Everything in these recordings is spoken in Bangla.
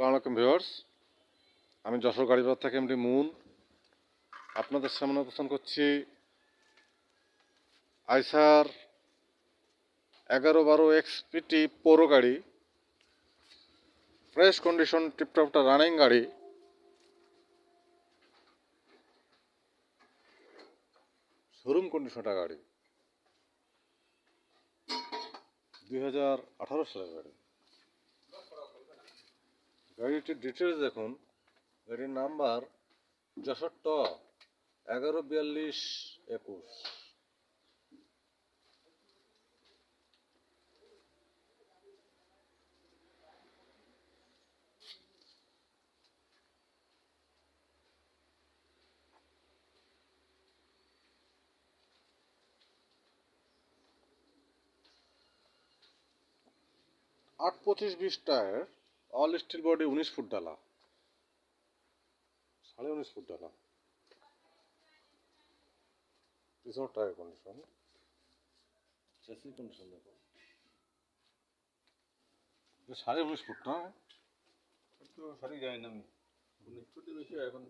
সালাম আলাইকুম ভিউয়ার্স। আমি যশোর গাড়িবাজার থেকে এমডি মুন। আপনাদের সামনে উপস্থান করছি আইসার এগারো বারো এক্স এক্সপিটি পৌর গাড়ি। ফ্রেশ কন্ডিশন, টিপটপটা রানিং গাড়ি। শোরুম কন্ডিশনটা গাড়ি। দুই হাজার আঠারো সালের গাড়ি। গাড়িটির ডিটেলস দেখুন। গাড়ির নাম্বার যশোর ট এগারো বিয়াল্লিশ একুশ আট পঁচিশ বিশ টায়ার। অল স্টিল বডি উনিশ ফুট ডালা সাড়ে উনিশ ফুট ডালা টায়ার কন্ডিশন চেসি কন্ডিশন দেখো সাড়ে উনিশ ফুট না সঠিক জানি না আমি উনিশ ফুটে বেশি এখন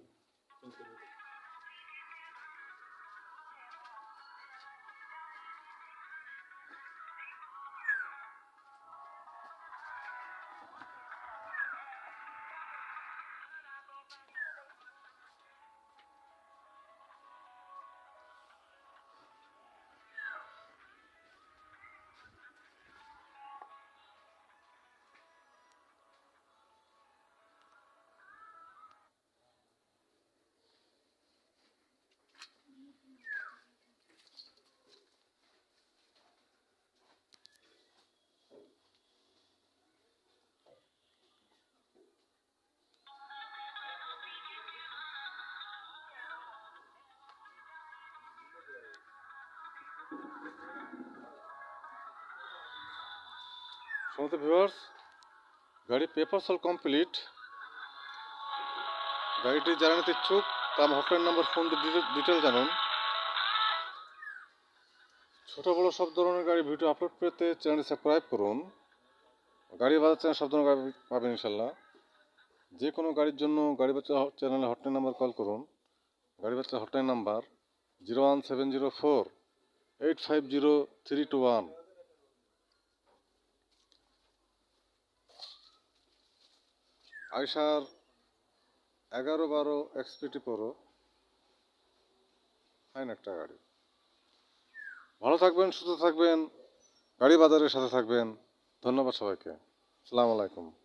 সমস্ত ভিউয়ার্স, গাড়ি পেপার সল কমপ্লিট গাড়িটি যারা নিতে ইচ্ছুক, তার হটলাইন নাম্বার ফোন দিয়ে ডিটেল জানুন। ছোট বড় সব ধরনের গাড়ি ভিডিও আপলোড পেতে চ্যানেলটি সাবস্ক্রাইব করুন। গাড়ি বাজার চ্যানেল সব ধরনের গাড়ি পাবেন ইনশাল্লাহ যে কোনো গাড়ির জন্য গাড়ি বাচ্চা চ্যানেলে হটলাইন নাম্বার কল করুন। গাড়ি বাচ্চা hotline number zero one seven zero four eight five zero three two one Eicher এগারো বারো এক্সপিটি পরো। ফাইন একটা গাড়ি। ভালো থাকবেন, সুস্থ থাকবেন, গাড়ি বাজারের সাথে থাকবেন। ধন্যবাদ সবাইকে। সালাম আলাইকুম।